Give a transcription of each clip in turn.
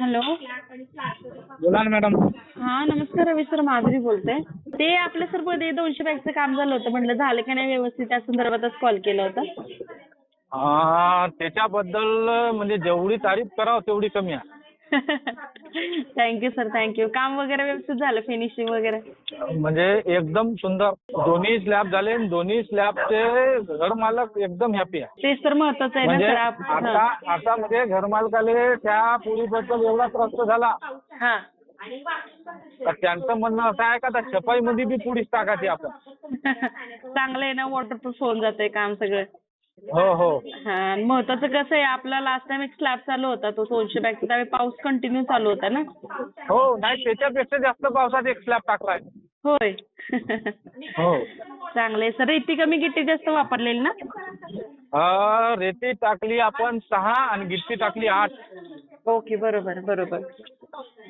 Hello. बोला ना madam. हा नमस्कार रवी सर माधुरी बोलते. ते आपल्या सरमध्ये दोनशे बॅगचं काम झालं होतं म्हटलं झालं की नाही व्यवस्थित त्या संदर्भातच कॉल केला होता. हा, त्याच्याबद्दल म्हणजे जेवढी तारीफ करावं तेवढी कमी आहे. थँक्यू सर थँक्यू काम वगैरे व्यवस्थित झालं फिनिशिंग वगैरे? म्हणजे एकदम सुंदर. दोन्ही स्लॅब झाले आणि दोन्ही स्लॅबचे घर मालक एकदम हॅपी आहे. तेच तर महत्वाचं आहे ना म्हणजे सर. आप- आता हा. आता म्हणजे घरमालकाले त्या पुरीबद्दल एवढा त्रस्त झाला. हा. तर त्यांचं म्हणणं असं आहे का त्या छपाईमध्ये बी पुढीच टाकायची आपण? चांगलं आहे ना वॉटरप्रूफ होऊन जातंय काम सगळं. हो हो. हा आणि महत्वाचं कसं आहे आपला लास्ट टाइम एक स्लॅब चालू होता तो दोनशे बॅगचा त्यावेळी पाऊस कंटिन्यू चालू होता ना? हो नाही त्याच्यापेक्षा जास्त पावसात एक स्लॅब टाकलाय होय. हो. चांगलं आहे. सर रेती कमी गिट्टी जास्त वापरलेली ना? अं, रेती टाकली आपण सहा आणि गिट्टी टाकली आठ. ओके बरोबर बरोबर.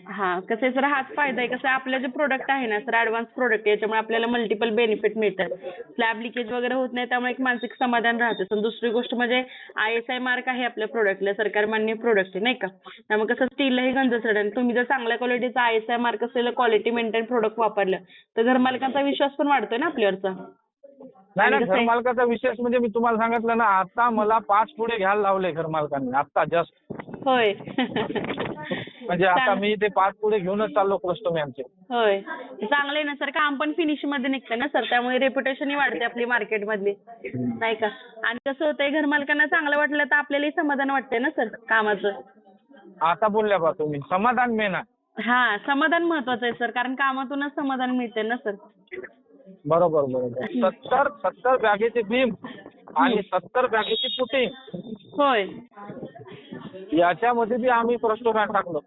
हा कसं आहे सर हाच फायदा आहे. कसं आपलं जे प्रोडक्ट आहे ना सर ॲडव्हान्स प्रोडक्ट आहे याच्यामुळे आपल्याला मल्टिपल बेनिफिट मिळतात. स्लॅब लिकेज वगैरे होत नाही त्यामुळे एक मानसिक समाधान राहतं. पण दुसरी गोष्ट म्हणजे आय एस आय मार्क आहे आपल्या प्रोडक्टला सरकार मान्य प्रोडक्ट आहे नाही का? त्यामुळे कसं स्टीललाही गंज चढेल तुम्ही जर चांगल्या क्वालिटीचा आय एस आय मार्क असलेलं क्वालिटी मेंटेन प्रोडक्ट वापरलं तर घरमालकांचा विश्वास पण वाढतोय ना आपल्यावरचा? नाही आणि ना कसं आहे- घरमालकाचा विशेष म्हणजे मी तुम्हाला सांगितलं ना आता मला पाच पुढे घ्यायला लावले घरमालकांनी आता जस्ट होय. म्हणजे आता मी ते पाच पुढे घेऊनच चाललो कस्टमरचे होय. चांगलं आहे ना सर काम पण फिनिशमध्ये निघतं ना सर त्यामुळे रेप्युटेशनही वाढते आपली मार्केट मधली. नाही का? आणि कसं होतंय घरमालकांना चांगलं वाटलं तर आपल्यालाही समाधान वाटतंय ना सर कामाचं? आता बोलल्या बा तुम्ही समाधान आहे हा समाधान महत्वाचं आहे सर कारण कामातूनच समाधान मिळते ना सर? बरोबर बरोबर. सत्तर सत्तर बॅगेची भीम आणि सत्तर बॅगेची पुटिंग होय. याच्यामध्ये बी आम्ही रेस्टॉरंट टाकलो.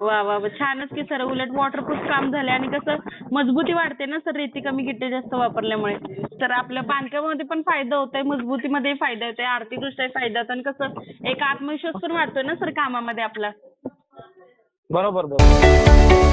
वा वा वा. छानच की सर उलट वॉटरप्रूफ काम झालंय आणि कसं मजबूती वाढते ना सर रेती कमी गिट्टे जास्त वापरल्यामुळे. तर आपल्या बांधकामामध्ये पण फायदा होतोय मजबूतीमध्ये फायदा होतोय आर्थिकदृष्ट्या फायदा होतो आणि कसं एक आत्मविश्वास पण वाढतोय ना सर कामामध्ये आपला. बरोबर बरोबर.